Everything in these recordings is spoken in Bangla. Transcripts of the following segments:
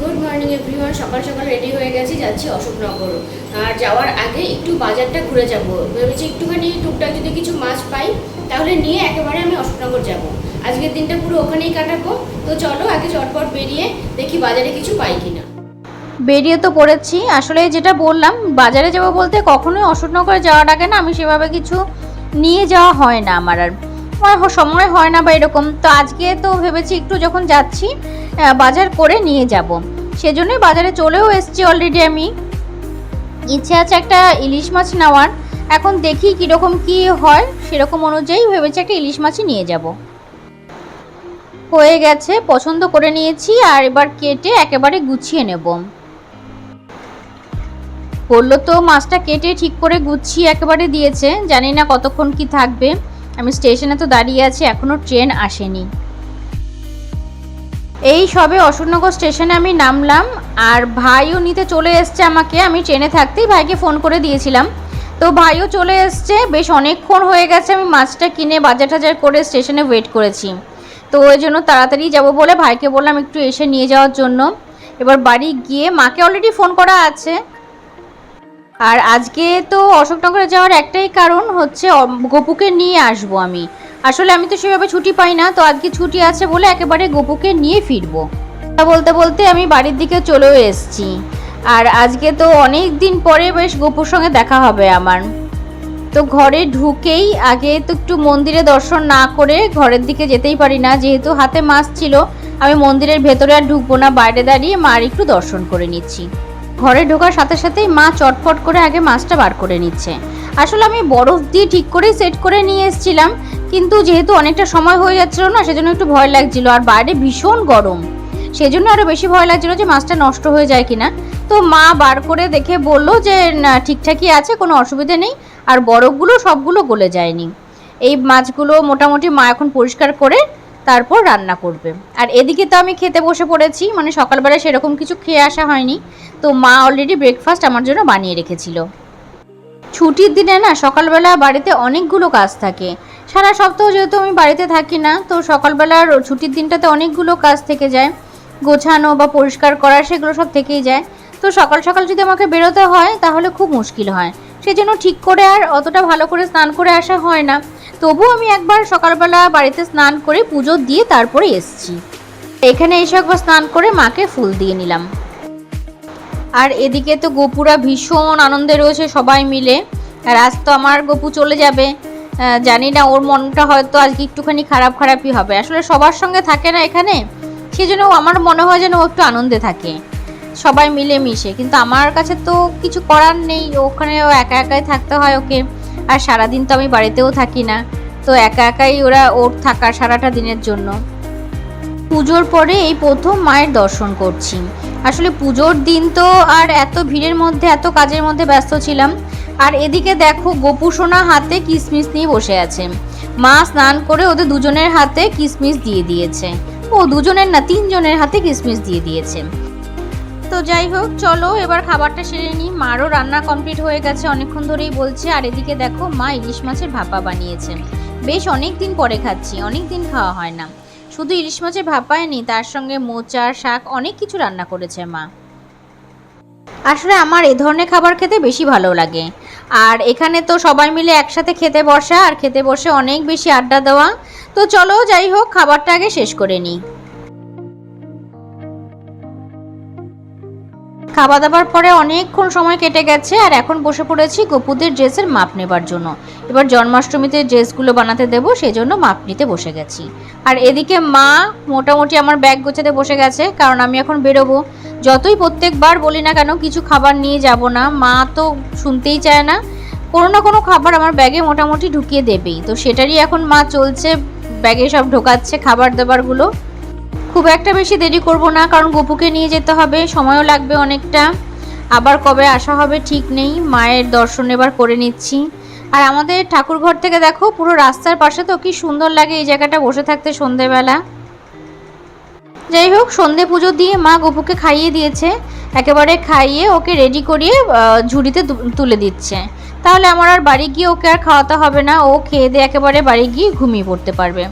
গুড মর্নিং এভরিওয়ান, সকাল সকাল রেডি হয়ে গেছি, যাচ্ছি অশোকনগর। আর যাওয়ার আগে একটু বাজারটা ঘুরে যাব। ভেবেছি একটুখানি টুকটাক যদি কিছু মাছ পাই, তাহলে নিয়ে একেবারে আমি অশোকনগর যাব। আজকের দিনটা পুরো ওখানেই কাটাবো। তো চলো আগে চটপট বেরিয়ে দেখি বাজারে কিছু পাই কিনা। বেরিয়ে তো পড়েছি। আসলে যেটা বললাম, বাজারে যাব বলতে কখনোই অশোকনগরে যাওয়ার আগে না আমি সেভাবে কিছু নিয়ে যাওয়া হয় না আমার আর। সময় হয় না বা এরকম। তো আজকে তো ভেবেছি একটু যখন যাচ্ছি বাজার করে নিয়ে যাব। সেজন্যই বাজারে চলেও এসেছি অলরেডি আমি। ইচ্ছে আছে একটা ইলিশ মাছ নেওয়ার। এখন দেখি কীরকম কি হয়, সেরকম অনুযায়ী ভেবেছি একটা ইলিশ মাছই নিয়ে যাব। হয়ে গেছে, পছন্দ করে নিয়েছি, আর এবার কেটে একেবারে গুছিয়ে নেব। বলল তো মাছটা কেটে ঠিক করে গুছিয়ে একেবারে দিয়েছে। জানি না কতক্ষণ কি থাকবে। আমি স্টেশনে তো দাঁড়িয়ে আছি, এখনও ট্রেন আসেনি। এই সবে অশোকনগর স্টেশনে আমি নামলাম আর ভাইও নিতে চলে এসছে আমাকে। আমি ট্রেনে থাকতেই ভাইকে ফোন করে দিয়েছিলাম। তো ভাইও চলে এসছে। বেশ অনেকক্ষণ হয়ে গেছে, আমি মাছটা কিনে বাজার টাজার করে স্টেশনে ওয়েট করেছি। তো ওই জন্য তাড়াতাড়ি যাব বলে ভাইকে বললাম একটু এসে নিয়ে যাওয়ার জন্য। এবার বাড়ি গিয়ে মাকে অলরেডি ফোন করা আছে। আর আজকে তো অশোকনগরে যাওয়ার একটাই কারণ হচ্ছে গপুকে নিয়ে আসব আমি। আসলে আমি তো সেভাবে ছুটি পাই না, তো আজকে ছুটি আছে বলে একেবারে গপুকে নিয়ে ফিরবো। বলতে বলতে আমি বাড়ির দিকে চলেও এসেছি। আর আজকে তো অনেক দিন পরে বেশ গপুর সঙ্গে দেখা হবে আমার। তো ঘরে ঢুকেই আগে তো একটু মন্দিরে দর্শন না করে ঘরের দিকে যেতেই পারি না, যেহেতু হাতে মাছ ছিল, আমি মন্দিরের ভেতরে আর ঢুকবো না, বাইরে দাঁড়িয়ে মার একটু দর্শন করে নিচ্ছি। ঘরে ঢোকার সাথে সাথেই মা চটপট করে আগে মাছটা বার করে নিচ্ছে। আসলে আমি বরফ দিয়ে ঠিক করেই সেট করে নিয়ে এসেছিলাম কিন্তু যেহেতু অনেকটা সময় হয়ে যাচ্ছিল না, সেজন্য একটু ভয় লাগছিল। আর বাইরে ভীষণ গরম। সেজন্য আরও বেশি ভয় লাগছিল যে মাছটা নষ্ট হয়ে যায় কিনা। তো মা বার করে দেখে বলল যে ঠিকঠাকই আছে, কোনো অসুবিধে নেই। আর বরফগুলো সবগুলো গলে যায়নি। এই মাছগুলো মোটামুটি মা এখন পরিষ্কার করে তারপর রান্না করবে। আর এদিকে তো আমি খেতে বসে পড়েছি মানে সকালবেলা সেরকম কিছু খেয়ে আসা হয়নি। তো মা অলরেডি ব্রেকফাস্ট আমার জন্য বানিয়ে রেখেছিল। ছুটির দিনে না, সকালবেলা বাড়িতে অনেকগুলো কাজ থাকে। সারা সপ্তাহ যেহেতু আমি বাড়িতে থাকি না, তো সকালবেলার ছুটির দিনটাতে অনেকগুলো কাজ থেকে যায়। গোছানো বা পরিষ্কার করা, সেগুলো সব থেকেই যায়। তো সকাল সকাল যদি আমাকে বেরোতে হয়, তাহলে খুব মুশকিল হয়। সেজন্য ঠিক করে আর অতটা ভালো করে স্নান করে আসা হয় না। তবু আমি একবার সকালবেলা বাড়িতে স্নান করে পুজো দিয়ে তারপরে এসছি। এখানে এসে একবার স্নান করে মাকে ফুল দিয়ে নিলাম। আর এদিকে তো গোপুরা ভীষণ আনন্দে রয়েছে সবাই মিলে। আর আজ তো আমার গপু চলে যাবে। জানি না, ওর মনটা হয়তো আজকে একটুখানি খারাপ খারাপই হবে। আসলে সবার সঙ্গে থাকে না এখানে, সেজন্য আমার মনে হয় যেন ও একটু আনন্দে থাকে। সবাই মিলে মিশে কিন্তু আমার কাছে তো কিছু করার নেই। ওখানে ও একা একাই থাকতে হয় ওকে, আর সারাদিন তো আমি বাড়িতেও থাকি না। তো একা একাই ওরা ওর থাকার সারাটা দিনের জন্য। পুজোর পরে এই প্রথম মায়ের দর্শন করছি। আসলে পুজোর দিন তো আর এত ভিড়ের মধ্যে, এত কাজের মধ্যে ব্যস্ত ছিলাম। আর এদিকে দেখো গোপুসোনা হাতে কিসমিস নিয়ে বসে আছে। মা স্নান করে ওদের দুজনের হাতে কিসমিস দিয়ে দিয়েছে। ও দুজনের না, তিনজনের হাতে কিসমিস দিয়ে দিয়েছে। তো যাই হোক, চলো এবার খাবারটা সেরে নিই। মারও রান্না কমপ্লিট হয়ে গেছে অনেকক্ষণ ধরেই বলছে। আর এদিকে দেখো, মা ইলিশ মাছের ভাপা বানিয়েছে। বেশ অনেক দিন পরে খাচ্ছি অনেক দিন খাওয়া হয় না। শুধু ইলিশ মাছের ভাপায়নি তার সঙ্গে মোচা, শাক অনেক কিছু রান্না করেছে মা। আসলে আমার এ ধরনের খাবার খেতে বেশি ভালো লাগে। আর এখানে তো সবাই মিলে একসাথে খেতে বসা, আর খেতে বসে অনেক বেশি আড্ডা দেওয়া। তো চলো, যাই হোক, খাবারটা আগে শেষ করে নিই। খাওয়া দাবার পরে অনেকক্ষণ সময় কেটে গেছে আর এখন বসে পড়েছি গপুদের ড্রেসের মাপ নেবার জন্য। এবার জন্মাষ্টমীতে ড্রেসগুলো বানাতে দেবো সেই জন্য মাপ নিতে বসে গেছি। আর এদিকে মা মোটামুটি আমার ব্যাগ গোছাতে বসে গেছে, কারণ আমি এখন বেরোবো। যতই প্রত্যেকবার বলি না কেন, কিছু খাবার নিয়ে যাব না। মা তো শুনতেই চায় না। কোনো না কোনো খাবার আমার ব্যাগে মোটামুটি ঢুকিয়ে দেবেই। তো সেটারই এখন মা চলছে, ব্যাগে সব ঢোকাচ্ছে খাবার দাবারগুলো খুব একটা বেশি দেরি করব না, কারণ গপুকে নিয়ে যেতে হবে, সময়ও লাগবে অনেকটা। আবার কবে আসা হবে ঠিক নেই, মায়ের দর্শন এবার করে নিচ্ছি। আর আমাদের ঠাকুরঘর থেকে দেখো, পুরো রাস্তার পাশে তো কি সুন্দর লাগে এই জায়গাটা বসে থাকতে সন্ধেবেলা। যাই হোক, সন্ধে পুজো দিয়ে মা গপুকে খাইয়ে দিয়েছে। একেবারে খাইয়ে ওকে রেডি করিয়ে ঝুড়িতে তুলে দিচ্ছে। তাহলে আমার আর বাড়ি গিয়ে ওকে আর খাওয়াতে হবে না, ও খেয়ে দিয়ে একেবারে বাড়ি গিয়ে ঘুমিয়ে পড়তে পারবে।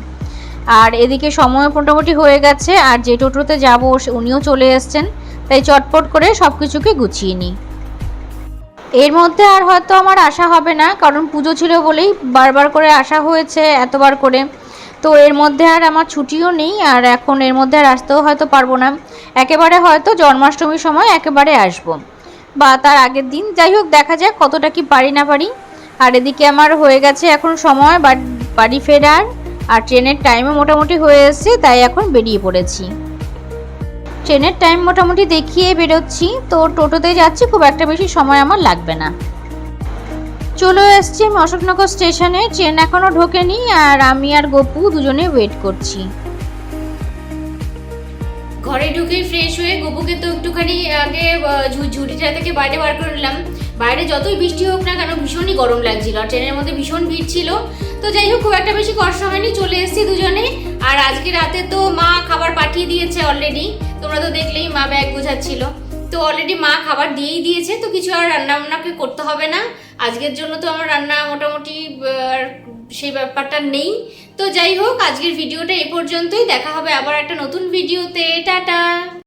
আর এদিকে সময় মোটামুটি হয়ে গেছে, আর যে টোটোতে যাব উনিও চলে এসছেন, তাই চটপট করে সব কিছুকে গুছিয়ে নিই। এর মধ্যে আর হয়তো আমার আসা হবে না, কারণ পুজো ছিল বলেই বারবার করে আসা হয়েছে এতবার করে। তো এর মধ্যে আর আমার ছুটিও নেই, আর এখন এর মধ্যে আর আসতেও হয়তো পারব না। একেবারে হয়তো জন্মাষ্টমীর সময় একেবারে আসব। বা তার আগের দিন, যাই হোক, দেখা যাক কতটা কি পারি না পারি। আর এদিকে আমার হয়ে গেছে এখন সময় বাড়ি ফেরার। আর ট্রেনের টাইমও মোটামুটি হয়ে এসেছে, তাই এখন বেরিয়ে পড়েছি। ট্রেনের টাইম মোটামুটি দেখিয়ে বেরোচ্ছি, তো টোটোতে যাচ্ছি, খুব একটা বেশি সময় আমার লাগবে না। চলে এসছি আমি অশোকনগর স্টেশনে, ট্রেন এখনও ঢোকেনি, আর আমি আর গপু দুজনে ওয়েট করছি। ঘরে ঢুকে ফ্রেশ হয়ে গপুকে তো একটুখানি আগে ঝুড়িটা থেকে বাইরে বার করে নিলাম। বাইরে যতই বৃষ্টি হোক না কেন ভীষণই গরম লাগছিল, আর ট্রেনের মধ্যে ভীষণ ভিড় ছিল। তো যাই হোক, খুব একটা বেশি কষ্ট হয়নি, চলে এসেছি দুজনে। আর আজকে রাতে তো মা খাবার পাঠিয়ে দিয়েছে অলরেডি তোমরা তো দেখলেই মা ব্যাগ বোঝাচ্ছিল তো অলরেডি মা খাবার দিয়েই দিয়েছে, তো কিছু আর রান্না বান্নাকে করতে হবে না। আজকের জন্য তো আমার রান্না মোটামুটি সেই ব্যাপারটা নেই। তো যাই হোক, আজকের ভিডিওটা এ পর্যন্তই, দেখা হবে আবার একটা নতুন ভিডিওতে। টাটা!